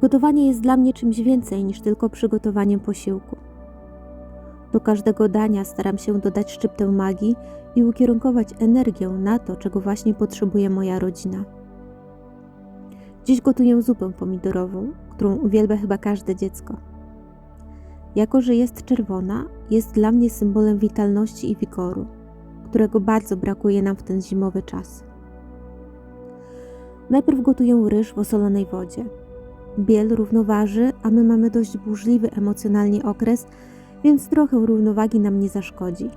Gotowanie jest dla mnie czymś więcej niż tylko przygotowaniem posiłku. Do każdego dania staram się dodać szczyptę magii i ukierunkować energię na to, czego właśnie potrzebuje moja rodzina. Dziś gotuję zupę pomidorową, którą uwielbia chyba każde dziecko. Jako, że jest czerwona, jest dla mnie symbolem witalności i wigoru, którego bardzo brakuje nam w ten zimowy czas. Najpierw gotuję ryż w osolonej wodzie. Biel równoważy, a my mamy dość burzliwy emocjonalnie okres, więc trochę równowagi nam nie zaszkodzi.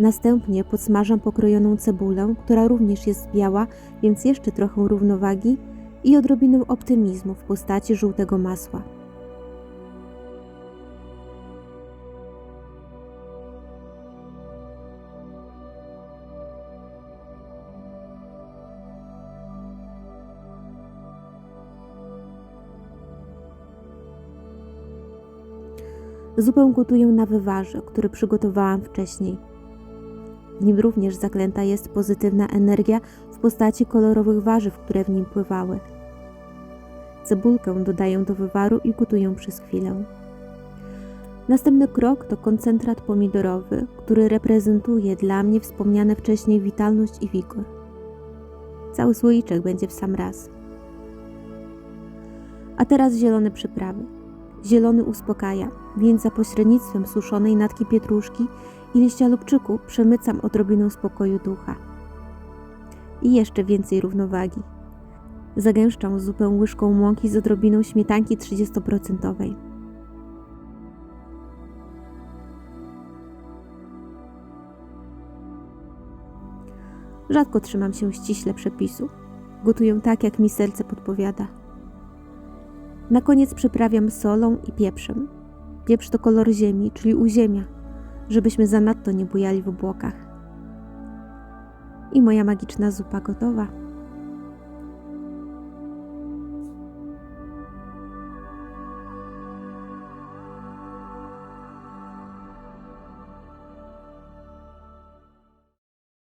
Następnie podsmażam pokrojoną cebulę, która również jest biała, więc jeszcze trochę równowagi i odrobinę optymizmu w postaci żółtego masła. Zupę gotuję na wywarze, który przygotowałam wcześniej. W nim również zaklęta jest pozytywna energia w postaci kolorowych warzyw, które w nim pływały. Cebulkę dodaję do wywaru i gotuję przez chwilę. Następny krok to koncentrat pomidorowy, który reprezentuje dla mnie wspomniane wcześniej witalność i wigor. Cały słoiczek będzie w sam raz. A teraz zielone przyprawy. Zielony uspokaja, więc za pośrednictwem suszonej natki pietruszki i liścia lubczyku przemycam odrobinę spokoju ducha. I jeszcze więcej równowagi. Zagęszczam zupę łyżką mąki z odrobiną śmietanki 30%. Rzadko trzymam się ściśle przepisu. Gotuję tak, jak mi serce podpowiada. Na koniec przyprawiam solą i pieprzem. Pieprz to kolor ziemi, czyli uziemia, żebyśmy zanadto nie bujali w obłokach. I moja magiczna zupa gotowa.